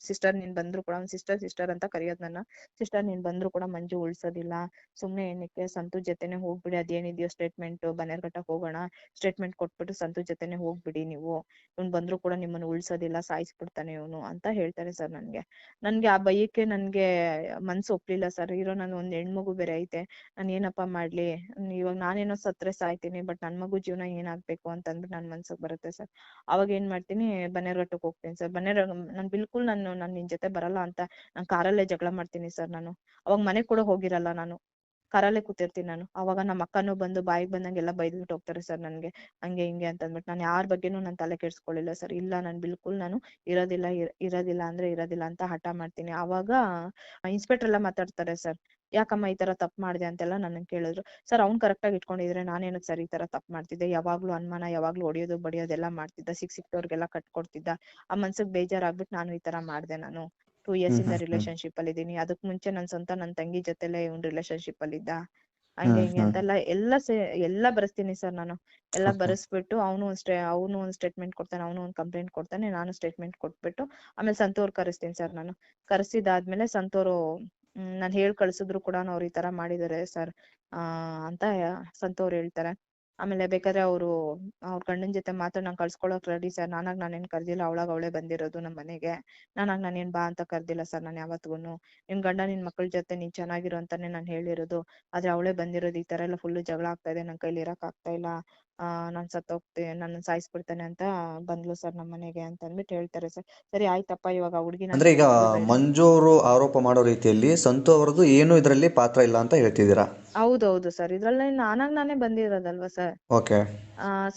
Sister ನೀನ್ ಬಂದ್ರು ಕೂಡ ಸಿಸ್ಟರ್ ಸಿಸ್ಟರ್ ಅಂತ ಕರೆಯೋದ್ ನನ್ನ. ಸಿಸ್ಟರ್ ನೀನ್ ಬಂದ್ರು ಕೂಡ ಮಂಜು ಉಳ್ಸೋದಿಲ್ಲ. ಸುಮ್ನೆ ಏನಕ್ಕೆ ಸಂತು ಜೊತೆನೆ ಹೋಗ್ಬಿಡಿ, ಅದೇನಿದೆಯೋ ಸ್ಟೇಟ್ಮೆಂಟ್ ಬನ್ನೇರ್ಘಟ್ಟಕ್ ಹೋಗೋಣ. ಸ್ಟೇಟ್ಮೆಂಟ್ ಕೊಟ್ಬಿಟ್ಟು ಸಂತು ಜೊತೆನೆ ಹೋಗ್ಬಿಡಿ ನೀವು. ಇವ್ನ್ ಬಂದ್ರು ಕೂಡ ನಿಮ್ಮನ್ನ ಉಳ್ಸೋದಿಲ್ಲ, ಸಾಯಿಸ್ಬಿಡ್ತಾನೆ ಇವನು ಅಂತ ಹೇಳ್ತಾರೆ ಸರ್ ನನ್ಗೆ. ನನ್ಗೆ ಆ ಭಯಕ್ಕೆ ನನ್ಗೆ ಮನ್ಸು ಒಪ್ಲಿಲ್ಲ ಸರ್ ಇರೋ ನನ್ ಒಂದ್ ಹೆಣ್ಮಗು ಬೇರೆ ಐತೆ. ನಾನ್ ಏನಪ್ಪಾ ಮಾಡ್ಲಿ? ಇವಾಗ ನಾನೇನೋ ಸತ್ರೆ ಸಾಯ್ತೀನಿ ಬಟ್ ನನ್ ಮಗು ಜೀವನ ಏನಾಗ್ಬೇಕು ಅಂತ ಅಂದ್ಬಿಟ್ಟು ನನ್ ಮನ್ಸಿಗ್ ಬರುತ್ತೆ ಸರ್ ಅವಾಗ ಏನ್ ಮಾಡ್ತೀನಿ? ಬನ್ನೇರ್ಘಟ್ಟಕ್ ಹೋಗ್ತೀನಿ ಸರ್ ಬನ್ನೇರ್ ನಾನ್ ಬಿಲ್ಕುಲ್ ನಾನು ನಾನ್ ನಿನ್ ಜೊತೆ ಬರಲ್ಲ ಅಂತ ನಾನ್ ಕಾರಲ್ಲೇ ಜಗಳ ಮಾಡ್ತೀನಿ ಸರ್ ನಾನು. ಅವಾಗ ಮನೆಗ್ ಕೂಡ ಹೋಗಿರಲ್ಲ ನಾನು. ಕಾರಲ್ಲೇ ಕೂತಿರ್ತೀನಿ ನಾನು. ಅವಾಗ ನಮ್ಮ ಅಕ್ಕನೂ ಬಂದು ಬಾಯಿಗೆ ಬಂದಂಗೆಲ್ಲ ಬೈದ್ಬಿಟ್ಟು ಹೋಗ್ತಾರೆ ಸರ್ ನನ್ಗೆ. ಹಂಗೆ ಹಿಂಗೆ ಅಂತ ಅಂದ್ಬಿಟ್ಟು ನಾನು ಯಾರ ಬಗ್ಗೆನೂ ನಾನು ತಲೆ ಕೆಡ್ಸ್ಕೊಳ್ಳಿಲ್ಲ ಸರ್. ಇಲ್ಲ, ನಾನ್ ಬಿಲ್ಕುಲ್ ನಾನು ಇರೋದಿಲ್ಲ ಇರ- ಇರೋದಿಲ್ಲ ಅಂದ್ರೆ ಇರೋದಿಲ್ಲ ಅಂತ ಹಠ ಮಾಡ್ತೀನಿ. ಅವಾಗ ಇನ್ಸ್ಪೆಕ್ಟರ್ ಎಲ್ಲ ಮಾತಾಡ್ತಾರೆ ಸರ್. ಯಾಕಮ್ಮ ಈ ತರ ತಪ್ಪು ಮಾಡಿದೆ ಅಂತೆಲ್ಲ ನನ್ನ ಕೇಳಿದ್ರು. ಸರ್ ಅವ್ನ್ ಕರೆಕ್ಟ್ ಆಗಿ ಇಟ್ಕೊಂಡಿದ್ರೆ ನಾನೇನು ಸರ್ ಈ ತರ ತಪ್ಪು ಮಾಡ್ತಿದ್ದೆ? ಯಾವಾಗ್ಲೂ ಅನುಮಾನ, ಯಾವಾಗ್ಲೂ ಹೊಡಿಯೋದು ಬಡಿಯೋದೆಲ್ಲ ಮಾಡ್ತಿದ್ದ. ಸಿಕ್ ಸಿಕ್ತವ್ರಿಗೆಲ್ಲ ಕಟ್ಕೊಡ್ತಿದ್ದ. ಆ ಮನ್ಸಿಗೆ ಬೇಜಾರಾಗ್ಬಿಟ್ಟು ನಾನು ಈ ತರ ಮಾಡ್ದೆ ನಾನು. ಟೂ ಇಯರ್ಸ್ ಇಂದ ರಿಲೇಶನ್ಶಿಪ್ ಅಲ್ಲಿ ಇದೀನಿ ಅದಕ್ ಮುಂಚೆ ನನ್ ಸ್ವಂತ ನನ್ ತಂಗಿ ಜೊತೆಲೆ ಇವ್ನ್ ರಿಲೇಶನ್ಶಿಪ್ ಅಲ್ಲಿ ಇದ್ದ. ಹಂಗೆ ಹಿಂಗೆ ಅಂತೆಲ್ಲ ಎಲ್ಲ ಸೇ ಎಲ್ಲ ಬರೆಸ್ತೀನಿ ಸರ್ ನಾನು. ಎಲ್ಲ ಬರೆಸ್ಬಿಟ್ಟು ಅವನು ಒಂದ್ ಸ್ಟೇ ಅವನು ಒಂದ್ ಸ್ಟೇಟ್ಮೆಂಟ್ ಕೊಡ್ತಾನೆ ಅವನು ಒಂದ್ ಕಂಪ್ಲೇಂಟ್ ಕೊಡ್ತಾನೆ ನಾನು ಸ್ಟೇಟ್ಮೆಂಟ್ ಕೊಟ್ಬಿಟ್ಟು ಆಮೇಲೆ ಸಂತೋರ್ ಕರೆಸ್ತೀನಿ ಸರ್ ನಾನು. ಕರೆಸಿದಾದ್ಮೇಲೆ ಸಂತೋರು ನಾನು ಹೇಳ್ ಕಳ್ಸಿದ್ರು ಕೂಡ ಅವ್ರು ಈ ತರ ಮಾಡಿದಾರೆ ಸರ್ ಆ ಅಂತ ಸಂತೋರ್ ಹೇಳ್ತಾರೆ. ಆಮೇಲೆ ಬೇಕಾದ್ರೆ ಅವ್ರು, ಅವ್ರ ಗಂಡನ್ ಜೊತೆ ಮಾತ್ರ ನಾನ್ ಕಳ್ಸ್ಕೊಳಕ್ ರೆಡಿ ಸರ್ ನಾನಾಗ್ ನಾನೇನ್ ಕರ್ದಿಲ್ಲ, ಅವಳಾಗ ಅವಳೇ ಬಂದಿರೋದು ನಮ್ಮ ಮನೆಗೆ. ನಾನಾಗ್ ನಾನೇನ್ ಬಾ ಅಂತ ಕರ್ದಿಲ್ಲ ಸರ್ ನಾನ್ ಯಾವತ್ಗೂನು. ನಿನ್ ಗಂಡ ನಿನ್ ಮಕ್ಳ ಜೊತೆ ನೀನ್ ಚೆನ್ನಾಗಿರು ಅಂತಾನೆ ನಾನ್ ಹೇಳಿರೋದು. ಆದ್ರೆ ಅವಳೇ ಬಂದಿರೋದು ಈ ತರ ಎಲ್ಲ ಫುಲ್ ಜಗಳ ಆಗ್ತಾ ಇದೆ, ನನ್ ಕೈಲಿ ಇರಕ್ ಆಗ್ತಾ ಇಲ್ಲ. ನಾನ್ ಸತ್ತೋಗ್ತೆ ನನ್ನ ಸಾಯಿಸ್ಬಿಡ್ತಾನೆ ಅಂತ ಬಂದ್ಲು ಸರ್ ನಮ್ಮ ಮನೆಗೆ ಅಂತ ಅಂದ್ಬಿಟ್ಟು ಹೇಳ್ತಾರೆ ಸರ್. ಸರಿ ಆಯ್ತಪ್ಪ ಇವಾಗ ಆ ಹುಡುಗಿನ ಅಂದ್ರೆ ಈಗ ಮಂಜು ಅವರು ಆರೋಪ ಮಾಡೋ ರೀತಿಯಲ್ಲಿ ಸಂತು ಅವರದ್ದು ಏನು ಇದರಲ್ಲಿ ಪಾತ್ರ ಇಲ್ಲ ಅಂತ ಹೇಳ್ತಿದ್ದೀರಾ? ಹೌದೌದು ಸರ್. ಇದ್ರಲ್ಲಿ ನಾನಾಗ್ ನಾನೇ ಬಂದಿರೋದಲ್ವಾ ಸರ್? ಓಕೆ.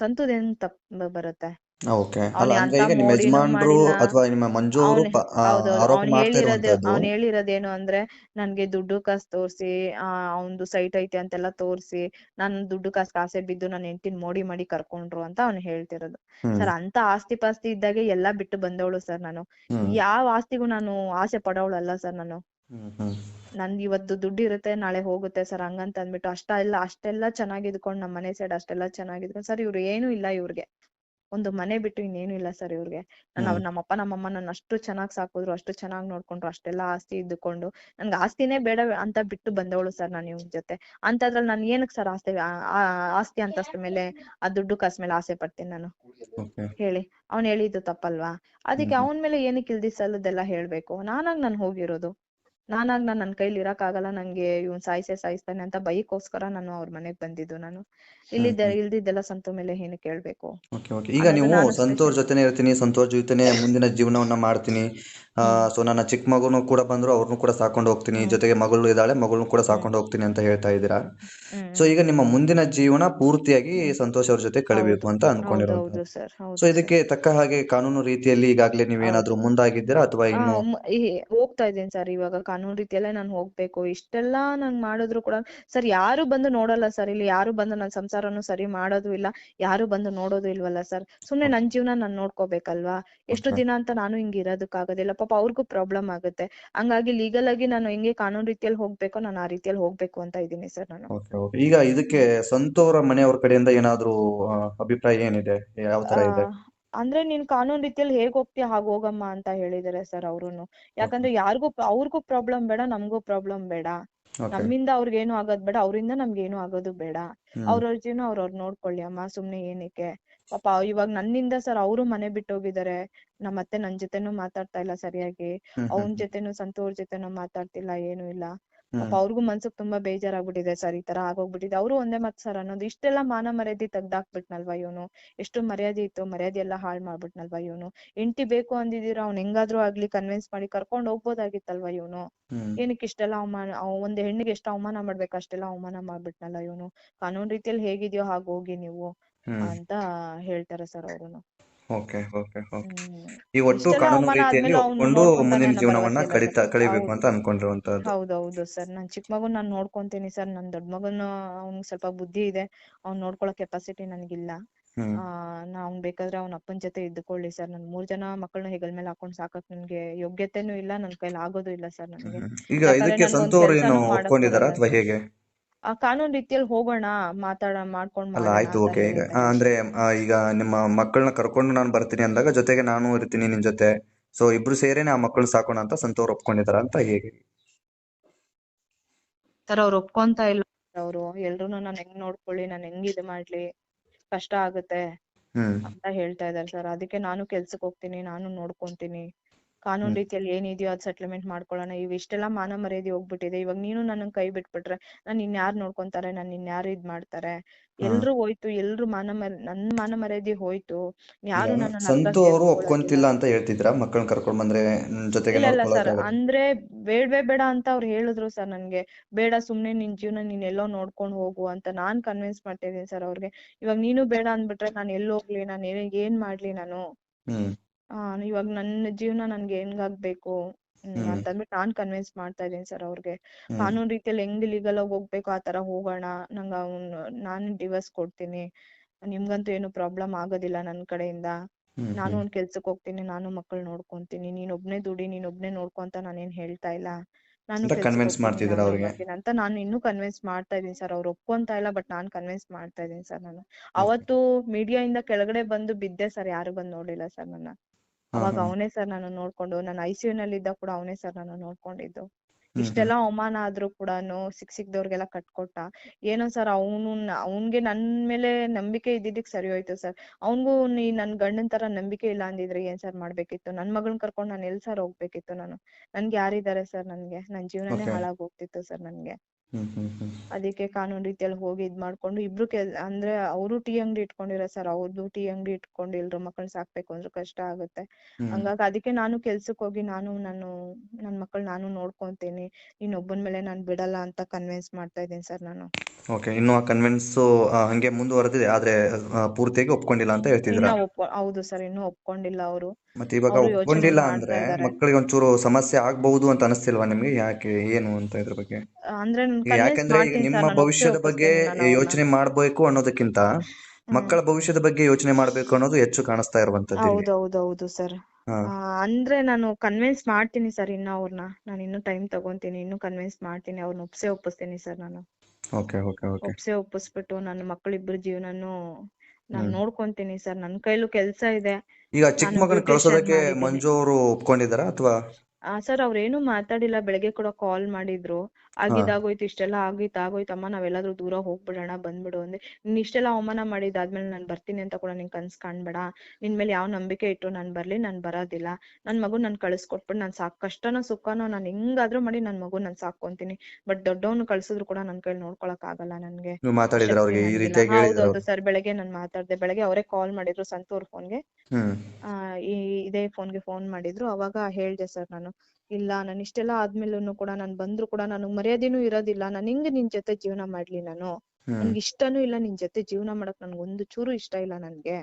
ಸಂತುದೇನ್ ತಪ್ಪ ಬರುತ್ತೆ? ಓಕೆ. ಅವ್ನ್ ಅಲ್ಲ ಅಂದ್ರೆ ಈಗ ನಿಮ್ಮ ಯಜಮಾನ್ರು ಅಥವಾ ನಿಮ್ಮ ಮಂಜು ಅವರು ಅವ್ನ್ ಪ- ಆ, ಹೌದೌದು ಆರೋಪ ಅವ್ನ್ ಮಾಡ್ತಾ ಹೇಳಿರೋದು ಇರುವಂತದ್ದು ಅವ್ನ್ ಹೇಳಿರೋದೇನು ಅಂದ್ರೆ ನನ್ಗೆ ದುಡ್ಡು ಕಾಸು ತೋರ್ಸಿ ಆ ಅವ್ನ್ದು ಸೈಟ್ ಐತೆ ಅಂತೆಲ್ಲ ತೋರ್ಸಿ ನಾನ್ ದುಡ್ಡು ಕಾಸು ಕಾಸೆ ಬಿದ್ದು ನನ್ನ ಹೆಂಡ್ತಿನ್ ಮೋಡಿ ಮಾಡಿ ಕರ್ಕೊಂಡ್ರು ಅಂತ ಅವ್ನ್ ಹೇಳ್ತಿರೋದು. ಹ್ಮ್. ಸರ್ ಅಂತ ಆಸ್ತಿ ಪಾಸ್ತಿ ಇದ್ದಾಗೆ ಎಲ್ಲಾ ಬಿಟ್ಟು ಬಂದವಳು ಸರ್ ನಾನು. ಹ್ಮ್. ಯಾವ ಆಸ್ತಿಗೂ ನಾನು ಆಸೆ ಪಡೋಳಲ್ಲ ಸರ್ ನಾನು. ಹ್ಮ್ ಹ್ಮ್. ನನ್ಗೆ ಇವತ್ತು ದುಡ್ಡು ಇರುತ್ತೆ ನಾಳೆ ಹೋಗುತ್ತೆ ಸರ್ ಹಂಗಂತ ಅಂದ್ಬಿಟ್ಟು ಅಷ್ಟ ಎಲ್ಲ ಅಷ್ಟೆಲ್ಲ ಚೆನ್ನಾಗಿದ್ಕೊಂಡು ನಮ್ ನಮ್ಮ ಮನೆ ಸೈಡ್ ಅಷ್ಟೆಲ್ಲ ಚೆನ್ನಾಗಿದ್ರು ಸರ್ ಇವ್ರು ಏನು ಇಲ್ಲ ಇವ್ರಿಗೆ. ಒಂದು ಮನೆ ಬಿಟ್ಟು ಇನ್ನೇನು ಇಲ್ಲ ಸರ್ ಇವ್ರಿಗೆ. ನಾನು ನಮ್ಮಪ್ಪ ನಮ್ಮಮ್ಮ ನನ್ನ ಅಷ್ಟು ಚೆನ್ನಾಗ್ ಸಾಕಿದ್ರು ಅಷ್ಟು ಚೆನ್ನಾಗ್ ನೋಡ್ಕೊಂಡ್ರು ಅಷ್ಟೆಲ್ಲಾ ಆಸ್ತಿ ಇದ್ದುಕೊಂಡು ನನ್ಗೆ ಆಸ್ತಿನೇ ಬೇಡ ಅಂತ ಬಿಟ್ಟು ಬಂದವಳು ಸರ್ ನಾನು ಇವ್ರ ಜೊತೆ. ಅಂತದ್ರಲ್ಲಿ ನಾನು ಏನಕ್ ಸರ್ ಆಸ್ತಿ ಆಸ್ತಿ ಅಂತಸ್ತ ಮೇಲೆ ಆ ದುಡ್ಡು ಕಾಸ್ ಮೇಲೆ ಆಸೆ ಪಡ್ತೀನಿ ನಾನು. ಹೇಳಿ. ಅವ್ನ್ ಹೇಳಿದ್ದು ತಪ್ಪಲ್ವಾ? ಅದಕ್ಕೆ ಅವ್ನ್ ಮೇಲೆ ಏನಕ್ಕೆ ಇಲ್ದಿ ಸಲ್ಲದೆಲ್ಲ ಹೇಳ್ಬೇಕು? ನಾನಾಗ್ ನಾನ್ ಹೋಗಿರೋದು. ನಾನಾಗ್ ನಾನ್ ನನ್ ಕೈಲಿ ಇರಕ್ ಆಗಲ್ಲ ನಂಗೆ ಇವ್ನ್ ಸಾಯಿಸೇ ಸಾಯಿಸ್ತಾನೆ ಅಂತ ಭಯಕ್ಕೋಸ್ಕರ ನಾನು ಅವ್ರ ಮನೆಗ್ ಬಂದಿದ್ದು ನಾನು. ಇಲ್ಲಿದ್ದ ಇಲ್ದಿದ್ದೆಲ್ಲ ಸಂತು ಮೇಲೆ ಏನು ಕೇಳ್ಬೇಕು? Okay okay. ಈಗ ನೀವು ಸಂತೋರ್ ಜೊತೆನೆ ಇರ್ತೀನಿ ಸಂತೋರ್ ಜೊತೆನೆ ಮುಂದಿನ ಜೀವನವನ್ನ ಮಾಡ್ತೀನಿ. ಸೊ ನನ್ನ ಚಿಕ್ಕ ಮಗುನು ಕೂಡ ಬಂದ್ರು ಅವ್ರನ್ನು ಕೂಡ ಸಾಕೊಂಡು ಹೋಗ್ತೀನಿ. ಜೊತೆಗೆ ಮಗಳು ಇದ್ದಾಳೆ ಮಗಳನ್ನೂ ಕೂಡ ಸಾಕೊಂಡು ಹೋಗ್ತೀನಿ ಅಂತ ಹೇಳ್ತಾ ಇದ್ದೀರಾ? ಸೊ ಈಗ ನಿಮ್ಮ ಮುಂದಿನ ಜೀವನ ಪೂರ್ತಿಯಾಗಿ ಸಂತೋಷ್ ಅವ್ರ ಜೊತೆ ಕಳಿಬೇಕು ಅಂತ ಅನ್ಕೊಂಡಿರೋ ಸೊ ಇದಕ್ಕೆ ತಕ್ಕ ಹಾಗೆ ಕಾನೂನು ರೀತಿಯಲ್ಲಿ ಈಗಾಗಲೇ ನೀವೇನಾದ್ರೂ ಮುಂದಾಗಿದ್ದೀರಾ ಅಥವಾ ಇನ್ನು ಹೋಗ್ತಾ ಇದ್ದೀನಿ ಸರ್ ಇವಾಗ ಕಾನೂನು ರೀತಿಯಲ್ಲೇ ನಾನು ಹೋಗ್ಬೇಕು. ಇಷ್ಟೆಲ್ಲ ನಾನ್ ಮಾಡಿದ್ರು ಕೂಡ ಸರ್ ಯಾರು ಬಂದು ನೋಡಲ್ಲ ಸರ್. ಇಲ್ಲಿ ಯಾರು ಬಂದು ನನ್ನ ಸಂಸಾರನು ಸರಿ ಮಾಡೋದು ಇಲ್ಲ. ಯಾರು ಬಂದು ನೋಡೋದು ಇಲ್ವಲ್ಲ ಸರ್. ಸುಮ್ನೆ ನನ್ ಜೀವನ ನಾನ್ ನೋಡ್ಕೋಬೇಕಲ್ವಾ? ಎಷ್ಟು ದಿನ ಅಂತ ನಾನು ಹಿಂಗ್ ಇರೋದಕ್ಕಾಗೋದಿಲ್ಲ. ಪಾಪ ಅವ್ರಿಗೂ ಪ್ರಾಬ್ಲಮ್ ಆಗುತ್ತೆ. ಹಂಗಾಗಿ ಲೀಗಲ್ ಆಗಿ ನಾನು ಹೆಂಗೆ ಕಾನೂನು ರೀತಿಯಲ್ಲಿ ಹೋಗ್ಬೇಕೋ ನಾನು ಆ ರೀತಿಯಲ್ಲಿ ಹೋಗ್ಬೇಕು ಅಂತ ಇದ್ದೀನಿ ಸರ್ ನಾನು. ಈಗ ಇದಕ್ಕೆ ಸಂತೋರ ಮನೆಯವ್ರ ಕಡೆಯಿಂದ ಏನಾದ್ರೂ ಅಭಿಪ್ರಾಯ ಏನಿದೆ? ಯಾವ ತರ ಇದೆ? ಅಂದ್ರೆ ನೀನ್ ಕಾನೂನ್ ರೀತಿಯಲ್ಲಿ ಹೇಗ್ ಹೋಗ್ತೀಯ ಹಾಗ್ ಹೋಗಮ್ಮ ಅಂತ ಹೇಳಿದಾರೆ ಸರ್ ಅವ್ರುನು. ಯಾಕಂದ್ರೆ ಯಾರಿಗೂ ಅವ್ರಿಗೂ ಪ್ರಾಬ್ಲಮ್ ಬೇಡ ನಮಗೂ ಪ್ರಾಬ್ಲಮ್ ಬೇಡ. ನಮ್ಮಿಂದ ಅವ್ರಿಗೇನು ಆಗೋದ್ ಬೇಡ ಅವರಿಂದ ನಮ್ಗೇನು ಆಗೋದು ಬೇಡ. ಅವ್ರ್ ಅವ್ರವ್ರ ಜೀವನ ಅವ್ರ್ ನೋಡ್ಕೊಳ್ಳಿ ಅಮ್ಮ ಸುಮ್ನೆ ಏನಕ್ಕೆ. ಪಾಪ ಇವಾಗ ನನ್ನಿಂದ ಸರ್ ಅವರು ಮನೆ ಬಿಟ್ಟು ಹೋಗಿದ್ದಾರೆ ನಮ್ಮ ಅತ್ತೆ ನನ್ ಜೊತೆನೂ ಮಾತಾಡ್ತಾ ಇಲ್ಲ ಸರಿಯಾಗಿ. ಅವನ್ ಜೊತೆನೂ ಸಂತೋರ್ ಜೊತೆನೂ ಮಾತಾಡ್ತಿಲ್ಲ ಏನು ಇಲ್ಲ. ಪಾಪ ಅವ್ರಿಗೂ ಮನ್ಸಿಗೆ ತುಂಬಾ ಬೇಜಾರಾಗ್ಬಿಟ್ಟಿದೆ ಸರ್ ಈ ತರ ಆಗೋಗ್ಬಿಟ್ಟಿದೆ. ಅವರು ಒಂದೇ ಮತ್ ಸರ್ ಅನ್ನೋದು ಇಷ್ಟೆಲ್ಲ ಮಾನ ಮರ್ಯಾದೆ ತೆಗ್ದಾಕ್ಬಿಟ್ನಲ್ವಾ ಇವನು? ಎಷ್ಟು ಮರ್ಯಾದೆ ಇತ್ತು ಮರ್ಯಾದೆ ಎಲ್ಲಾ ಹಾಳ್ ಮಾಡ್ಬಿಟ್ನಲ್ವಾ ಇವನು? ಹೆಂಡ್ತಿ ಬೇಕು ಅಂದಿದಿರ ಅವ್ನ್ ಹೆಂಗಾದ್ರೂ ಆಗ್ಲಿ ಕನ್ವಿನ್ಸ್ ಮಾಡಿ ಕರ್ಕೊಂಡ್ ಹೋಗ್ಬೋದಾಗಿತ್ತಲ್ವಾ ಇವನು? ಏನಕ್ಕೆ ಇಷ್ಟೆಲ್ಲ ಅವಮಾನ ಅವ್ ಒಂದ್ ಹೆಣ್ಣಿಗೆ ಎಷ್ಟು ಅವಮಾನ ಮಾಡ್ಬೇಕು ಅಷ್ಟೆಲ್ಲ ಅವಮಾನ ಮಾಡ್ಬಿಟ್ನಲ್ಲ ಇವನು? ಕಾನೂನ್ ರೀತಿಯಲ್ಲಿ ಹೇಗಿದ್ಯೋ ಹಾಗ್ ಹೋಗಿ ನೀವು ಅಂತ ಹೇಳ್ತಾರೆ ಸರ್ ಅವ್ರುನು. Okay okay okay. ಈ ಒಟ್ಟು ಇಷ್ಟೆಲ್ಲ ಕಾನೂನು ಅವಮಾನ ರೀತಿಯಲ್ಲಿ ಆದ್ಮೇಲೆ ಅವ್ನು ಒಪ್ಕೊಂಡು ನೋಡ್ಕೊಂತಾನೆ ಮುಂದಿನ ಜೀವನವನ್ನ ಭರವಸೆ ಕಡಿತಾ ಕಳಿಬೇಕು ಹೌದು. ಅಂತ ಅನ್ಕೊಂಡಿರುವಂತಹದ್ದು. ಹೌದೌದು ಸರ್. ನನ್ ಚಿಕ್ಕ ಮಗುನ್ ನಾನ್ ನೋಡ್ಕೊಂತೀನಿ ಸರ್. ನನ್ ದೊಡ್ಡ ಮಗನ ಅವ್ನಿಗೆ ಸ್ವಲ್ಪ ಬುದ್ಧಿ ಇದೆ. ಅವ್ನ್ ನೋಡ್ಕೊಳ್ಳೋ ಕೆಪಾಸಿಟಿ ನನಗಿಲ್ಲ. ಹ್ಮ್. ಆ ನಾ ಅವ್ನ್ ಬೇಕಾದ್ರೆ ಅವ್ನ ಅಪ್ಪನ್ ಜೊತೆ ಇದ್ಕೊಳ್ಳಿ ಸರ್. ನನ್ ಮೂರ್ ಜನ ಮಕ್ಕಳನ್ನ ಹೆಗಲ್ ಮೇಲೆ ಹಾಕೊಂಡ್ ಸಾಕಕ್ ನನ್ಗೆ ಯೋಗ್ಯತೆನೂ ಇಲ್ಲ. ನನ್ ಕೈಲಿ ಆಗೋದು ಇಲ್ಲ ಸರ್ ನನ್ಗೆ. ಹ್ಮ್. ಈಗ ಯಾಕಂದ್ರೆ ಇದಕ್ಕೆ ನನ್ಗೊಂದ್ ಸಂತು ಅವರು ಏನು ಕೆಲ್ಸಾನು ಒಪ್ಕೊಂಡಿದಾರಾ ಅಥವಾ ಹೇಗೆ? ಕಾನೂನ್ ರೀತಿಯಲ್ಲಿ ಹೋಗೋಣ ಮಾತಾಡ ಮಾಡ್ಕೊಂಡ್ ಅಲ್ಲ ಆಯ್ತು ಅಂತ ಓಕೆ. ಈಗ ಆ, ಅಂದ್ರೆ ಆ, ಈಗ ನಿಮ್ಮ ಮಕ್ಕಳನ್ನ ಕರ್ಕೊಂಡು ನಾನು ಬರ್ತೀನಿ ಅಂದಾಗ ಜೊತೆಗೆ ನಾನು ಇರ್ತೀನಿ ನಿನ್ ಜೊತೆ. ಸೊ ಇಬ್ರು ಸೇರೇನೆ ಆ ಮಕ್ಕಳು ಸಾಕೋಣ ಅಂತ ಸಂತೋರ್ ಒಪ್ಕೊಂಡಿದಾರ ಅಂತ ಹೇಗೆ ಸರ್ ಅವ್ರು ಒಪ್ಕೊಂತ ಇಲ್ಲ. ಅವ್ರು ಎಲ್ರೂನು ನಾನ್ ಹೆಂಗ್ ನೋಡ್ಕೊಳ್ಳಿ ನಾನ್ ಹೆಂಗ್ ಇದ್ ಮಾಡ್ಲಿ ಕಷ್ಟ ಆಗುತ್ತೆ ಹ್ಮ್. ಅಂತ ಹೇಳ್ತಾ ಇದಾರೆ ಸರ್. ಅದಕ್ಕೆ ನಾನು ಕೆಲ್ಸಕ್ ಹೋಗ್ತೀನಿ ನಾನು ನೋಡ್ಕೊಂತೀನಿ. ಕಾನೂನ್. ರೀತಿಯಲ್ಲಿ ಏನಿದೆಯೋ ಅದ್ ಸೆಟ್ಲ್ಮೆಂಟ್ ಮಾಡ್ಕೊಳ್ಳೋಣ ಇವ್ ಇಷ್ಟೆಲ್ಲಾ ಮಾನ ಮರ್ಯಾದೆ ಹೋಗ್ಬಿಟ್ಟಿದೆ. ಇವಾಗ ನೀನು ನನ್ನ ಕೈ ಬಿಟ್ಬಿಟ್ರೆ ನಾನ್ ಇನ್ಯಾರ್ ನೋಡ್ಕೊಂತಾರೆ ನಾನ್ ಇನ್ಯಾರು ಇದ್ ಮಾಡ್ತಾರೆ? ಎಲ್ರು ಹೋಯ್ತು ಎಲ್ರು ಮಾನ ಮರ್ ನನ್ ಮಾನ ಮರ್ಯಾದೆ ಹೋಯ್ತು. ಯಾರು ನನ್ನ ಸಂತು ಅವರು ಒಪ್ಕೊಂತಿಲ್ಲ ಅಂತ ಹೇಳ್ತಿದ್ರ ಮಕ್ಕಳನ್ನ ಕರ್ಕೊಂಡ್ ಬಂದ್ರೆ ಜೊತೆಗೆ ಇಲ್ಲ ಇಲ್ಲ ಸರ್. ಅಂದ್ರೆ ಬೇಡ್ವೇ ಬೇಡ ಅಂತ ಅವ್ರು ಹೇಳಿದ್ರು ಸರ್ ನನ್ಗೆ. ಬೇಡ ಸುಮ್ನೆ ನಿನ್ ಜೀವನ ನೀನ್ ಎಲ್ಲೋ ನೋಡ್ಕೊಂಡ್ ಹೋಗು ಅಂತ ನಾನ್ ಕನ್ವಿನ್ಸ್ ಮಾಡ್ತಾ ಇದೀನಿ ಸರ್ ಅವ್ರಿಗೆ. ಇವಾಗ ನೀನು ಬೇಡ ಅಂದ್ಬಿಟ್ರೆ ನಾನ್ ಎಲ್ ಹೋಗ್ಲಿ ನಾನ್ ಏನ್ ಏನ್ ಮಾಡ್ಲಿ ನಾನು? ಹ್ಮ್. ಇವಾಗ ನನ್ನ ಜೀವನ ನನ್ಗೆ ಹೆಂಗಾಗ್ಬೇಕು. ಅಂತ ಅಂದ್ಬಿಟ್ಟು ನಾನ್ ಕನ್ವಿನ್ಸ್ ಮಾಡ್ತಾ ಇದೀನಿ ಸರ್ ಅವ್ರಿಗೆ. ಕಾನೂನು ರೀತಿಯಲ್ಲಿ ಹೆಂಗ್ ಲೀಗಲ್ ಆಗಿ ಹೋಗ್ಬೇಕು ಆ ತರ ಹೋಗೋಣ? ನಂಗ ಅವ್ನ್ ನಾನ್ ಡಿವೋರ್ಸ್ ಕೊಡ್ತೀನಿ. ನಿಮ್ಗಂತೂ ಏನು ಪ್ರಾಬ್ಲಮ್ ಆಗೋದಿಲ್ಲ ನನ್ ಕಡೆಯಿಂದ. ನಾನು ಒಂದ್ ಕೆಲ್ಸಕ್ ಹೋಗ್ತೀನಿ ನಾನು ಮಕ್ಕಳು ನೋಡ್ಕೊಂತೀನಿ. ನೀನ್ ಒಬ್ನೇ ದುಡಿ ನೀನ್ ಒಬ್ನೇ ನೋಡ್ಕೊಂತ ನಾನೇನ್ ಹೇಳ್ತಾ ಇಲ್ಲ. ನಾನು ಅಂತ ನಾನು ಅವ್ರಿಗೆ? ಅಂತ ನಾನು ಇನ್ನೂ ಕನ್ವಿನ್ಸ್ ಮಾಡ್ತಾ ಇದೀನಿ ಸರ್. ಅವ್ರು ಒಪ್ಕೊಂತ ಇಲ್ಲ ಬಟ್ ನಾನ್ ಕನ್ವಿನ್ಸ್ ಮಾಡ್ತಾ ಇದೀನಿ ಸರ್ ನಾನು. ಅವತ್ತು ಮೀಡಿಯಾ ಇಂದ ಕೆಳಗಡೆ ಬಂದು ಬಿದ್ದೆ ಸರ್ ಯಾರು ಬಂದ್ ನೋಡಿಲ್ಲ ಸರ್ ನನ್ನ. ಅವಾಗ. ಅವನೇ ಸರ್ ನಾನು ನೋಡ್ಕೊಂಡು ನಾನು ಐ ಸಿ ಯು ನಲ್ಲಿ ಇದ್ದ ಕೂಡ ಅವನೇ ಸರ್ ನಾನು ನೋಡ್ಕೊಂಡಿದ್ದು. ಇಷ್ಟೆಲ್ಲ ಅವಮಾನ ಆದ್ರೂ ಕೂಡನು ಸಿಕ್ ಸಿಕ್ದವ್ರಿಗೆಲ್ಲ ಕಟ್ಕೊಟ್ಟ. ಏನೋ ಸರ್ ಅವನು ಅವನ್ಗೆ ನನ್ ಮೇಲೆ ನಂಬಿಕೆ ಇದ್ದಿದ್ದಕ್ ಸರಿ ಹೋಯ್ತು ಸರ್. ಅವನ್ಗೂ ನೀ ನನ್ ಗಂಡನ್ ತರ ನಂಬಿಕೆ ಇಲ್ಲ ಅಂದಿದ್ರೆ ಏನ್ ಸರ್ ಮಾಡ್ಬೇಕಿತ್ತು? ನನ್ ಮಗಳನ್ ಕರ್ಕೊಂಡ್ ನಾನು ಎಲ್ ಸರ್ ಹೋಗ್ಬೇಕಿತ್ತು ನಾನು? ನನ್ಗೆ ಯಾರಿದ್ದಾರೆ ಸರ್ ನನ್ಗೆ? ನನ್ ಜೀವನನೇ. ಹಾಳಾಗ್ ಹೋಗ್ತಿತ್ತು ಸರ್ ನನ್ಗೆ. ಅದಕ್ಕೆ ಕಾನೂನು ರೀತಿಯಲ್ಲಿ ಹೋಗಿ ಇದ್ ಮಾಡ್ಕೊಂಡು ಇಬ್ರು ಕೆಲ್ ಅಂದ್ರೆ ಅವರು ಟೀ ಅಂಗಡಿ ಇಟ್ಕೊಂಡಿರೋ ಸರ್ ಅವ್ರದ್ದು ಟೀ ಅಂಗಡಿ ಇಟ್ಕೊಂಡು ಎಲ್ರು ಮಕ್ಕಳನ್ನ ಸಾಕ್ಬೇಕು ಅಂದ್ರೆ ಕಷ್ಟ ಆಗುತ್ತೆ. ಹಂಗಾಗಿ ಅದಕ್ಕೆ ನಾನು ಕೆಲ್ಸಕ್ ಹೋಗಿ ನಾನು ನಾನು ನನ್ ಮಕ್ಕಳು ನಾನು ನೋಡ್ಕೊಂತೀನಿ ನೀನ್ ಒಬ್ಬನ್ ಮೇಲೆ ನಾನ್ ಬಿಡಲ್ಲ ಅಂತ ಕನ್ವಿನ್ಸ್ ಮಾಡ್ತಾ ಇದೀನಿ ಸರ್ ನಾನು. ಓಕೆ ಇನ್ನು ಆ ಕನ್ವಿನ್ಸ್ ಹಂಗೆ ಮುಂದುವರೆದಿದೆ ಆದ್ರೆ ಪೂರ್ತಿಯಾಗಿ ಒಪ್ಕೊಂಡಿಲ್ಲ ಅಂತ ಹೇಳ್ತಿದ್ರು ಹೌದು ಸರ್ ಇನ್ನೂ ಒಪ್ಕೊಂಡಿಲ್ಲ ಅವರು. ಮತ್ತೆ ಇವಾಗ ಅವರು ಯೋಚ್ನೆ ಒಪ್ಕೊಂಡಿಲ್ಲ ಮಾಡ್ತಾ ಅಂದ್ರೆ ಇದಾರೆ. ಮಕ್ಕಳಿಗೆ ಒಂಚೂರು ಸಮಸ್ಯೆ ಆಗ್ಬಹುದು ಅಂತ ಅನಿಸ್ತಿಲ್ವಾ ನಿಮ್ಗೆ? ಯಾಕೆ ಏನು ಅಂತ ಇದ್ರ ಬಗ್ಗೆ? ಅಂದ್ರೆ ನಾನ್ ಯಾಕಂದ್ರೆ ಈಗ ಮಾಡ್ತೀನಿ ನಿಮ್ಮ ಭವಿಷ್ಯದ ಬಗ್ಗೆ ಒಪ್ಪಿಸ್ತೀನಿ ನಾನು ಅವ್ರನ್ನ. ಯೋಚನೆ ಮಾಡಬೇಕು ಅನ್ನೋದಕ್ಕಿಂತ ಮಕ್ಕಳ ಭವಿಷ್ಯದ ಬಗ್ಗೆ ಯೋಚನೆ ಮಾಡ್ಬೇಕು ಅನ್ನೋದು ಹೆಚ್ಚು ಕಾಣಿಸ್ತಾ ಇರುವಂತದ್ದು ಇಲ್ಲಿ. ಹೌದು ಸರ್. ಹಾ. ಅಂದ್ರೆ ನಾನು ಕನ್ವಿನ್ಸ್ ಮಾಡ್ತೀನಿ ಸರ್ ಇನ್ನ ಅವ್ರನ್ನ. ನಾನು ಇನ್ನು ಟೈಮ್ ತಗೊಂತೀನಿ ಇನ್ನು ಕನ್ವಿನ್ಸ್ ಮಾಡ್ತೀನಿ ಅವ್ರನ್ನ ಒಪ್ಸೇ ಒಪ್ಪಿಸ್ತೀನಿ ಸರ್ ನಾನು. Okay okay okay. ಒಪ್ಸೇ ಒಪ್ಪಿಸ್ಬಿಟ್ಟು ನನ್ನ ಮಕ್ಕಳಿಬ್ಬರ ಜೀವನನು ನಾನು ಹ್ಮ್. ನೋಡ್ಕೊಂತೀನಿ ಸರ್. ನನ್ನ ಕೈಲೂ ಕೆಲಸ ಇದೆ. ಈಗ ಚಿಕ್ಕ ನಾನು ಮಗನ ಕಳ್ಸೋದಕ್ಕೆ ಮಾಡಿದ್ದೀನಿ. ಮಂಜು ಅವರು ಒಪ್ಕೊಂಡಿದಾರ ಅಥವಾ ಆ ಸರ್ ಅವ್ರೇನು ಮಾತಾಡಿಲ್ಲ ಬೆಳಗ್ಗೆ ಕೂಡ ಕಾಲ್ ಮಾಡಿದ್ರು ಆಗಿದಾಗೋಯ್ತು ಇಷ್ಟೆಲ್ಲ ಆಗೋಯ್ತು ಆಗೋಯ್ತಮ್ಮ ನಾವೆಲ್ಲಾದ್ರೂ ದೂರ ಹೋಗ್ಬಿಡೋಣ ಬಂದ್ಬಿಡು ಅಂದೆ. ನೀನ್ ಇಷ್ಟೆಲ್ಲ ಅವಮಾನ ಮಾಡಿದಾದ್ಮೇಲೆ ನಾನ್ ಬರ್ತೀನಿ ಅಂತ ಕೂಡ ನೀನ್ ಕನ್ಸ್ ಕಾಣ್ಬೇಡ. ನಿನ್ ಮೇಲೆ ಯಾವ ನಂಬಿಕೆ ಇಟ್ಟು ನಾನ್ ಬರ್ಲಿ ನಾನ್ ಬರೋದಿಲ್ಲ. ನನ್ ಮಗು ನಾನ್ ಕಳ್ಸ್ಕೊಟ್ಬಿಟ್ಟು ನಾನ್ ಸಾಕ್ ಕಷ್ಟನೋ ಸುಖನೋ ನಾನ್ ಹೆಂಗಾದ್ರೂ ಮಾಡಿ ನನ್ ಮಗು ನಾನ್ ಸಾಕೊಂತೀನಿ ಬಟ್ ದೊಡ್ಡವನು ಕಳ್ಸಿದ್ರು ಕೂಡ ನನ್ ಕೈಲಿ ನೋಡ್ಕೊಳಕ್ ಆಗಲ್ಲ ನನ್ಗೆ ಹೌದೌದು ಸರ್ ಬೆಳಗ್ಗೆ ನಾನ್ ಮಾತಾಡ್ದೆ. ಬೆಳಗ್ಗೆ ಅವರೇ ಕಾಲ್ ಮಾಡಿದ್ರು ಸಂತೂರ್ ಫೋನ್ಗೆ ಹ್ಮ್. ಆ ಈ ಇದೇ ಫೋನ್ಗೆ ಫೋನ್ ಮಾಡಿದ್ರು. ಅವಾಗ ಹೇಳ್ದೆ ಸರ್ ನಾನು ಇಲ್ಲ ನಾನು ಇಷ್ಟೆಲ್ಲ ಆದ್ಮೇಲೂ ಕೂಡ ನಾನ್ ಬಂದ್ರು ಕೂಡ ನಾನು ಮರ್ಯಾದೆನೂ ಇರೋದಿಲ್ಲ. ನಾನು ಹೆಂಗ್ ನಿನ್ ಜೊತೆ ಜೀವನ ಮಾಡ್ಲಿ ನಾನು? ನನ್ಗೆ ಇಷ್ಟನೂ ಇಲ್ಲ ನಿನ್ ಜೊತೆ ಜೀವನ ಮಾಡಕ್ ನನ್ಗೆ ಒಂದು ಚೂರು ಇಷ್ಟ ಇಲ್ಲ ನನ್ಗೆ.